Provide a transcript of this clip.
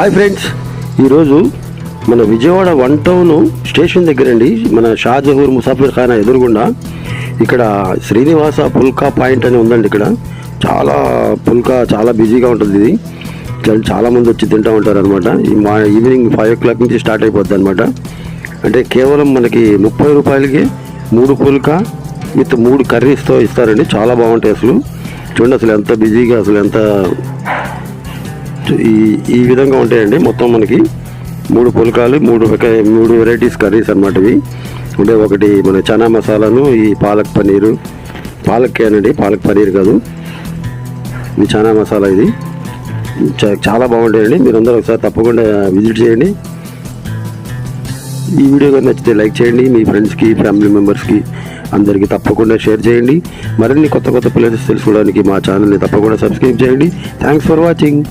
Hi friends ఈరోజు మన Vijayawada one town station దగ్గరండి. మన షాజహూర్ ముసాఫిర్ ఖానా ఎదురుగుండా ఇక్కడ శ్రీనివాస పుల్కా పాయింట్ అని ఉందండి ఇక్కడ. చాలా పుల్కా చాలా బిజీగా ఉంటుంది ఇది. చాలామంది చాలా వచ్చి తింటూ ఉంటారు అనమాట మా ఈవినింగ్ ఫైవ్ ఓ క్లాక్ నుంచి స్టార్ట్ అయిపోద్ది అనమాట అంటే కేవలం మనకి ముప్పై రూపాయలకి మూడు పుల్కా విత్ మూడు కర్రీస్తో ఇస్తారండి. చాలా బాగుంటాయి అసలు. చూడండి అసలు ఎంత బిజీగా అసలు ఎంత ఈ ఈ విధంగా ఉంటాయండి. మొత్తం మనకి మూడు పులకాలు మూడు మూడు వెరైటీస్ కర్రీస్ అనమాట ఇవి. అంటే ఒకటి మన చనా మసాలాను ఈ పాలక్ పన్నీరు. పాలక్ అండి పాలక్ పన్నీర్ కాదు. ఇది చనా మసాలా ఇది. చాలా బాగుంటాయండి. మీరు ఒకసారి తప్పకుండా విజిట్ చేయండి. ఈ వీడియో కనుక నచ్చితే లైక్ చేయండి. మీ ఫ్రెండ్స్కి ఫ్యామిలీ మెంబర్స్కి అందరికీ తప్పకుండా షేర్ చేయండి. మరిన్ని కొత్త కొత్త ప్లేసెస్ తెలుసుకోవడానికి మా ఛానల్ని తప్పకుండా సబ్స్క్రైబ్ చేయండి. Thanks for watching.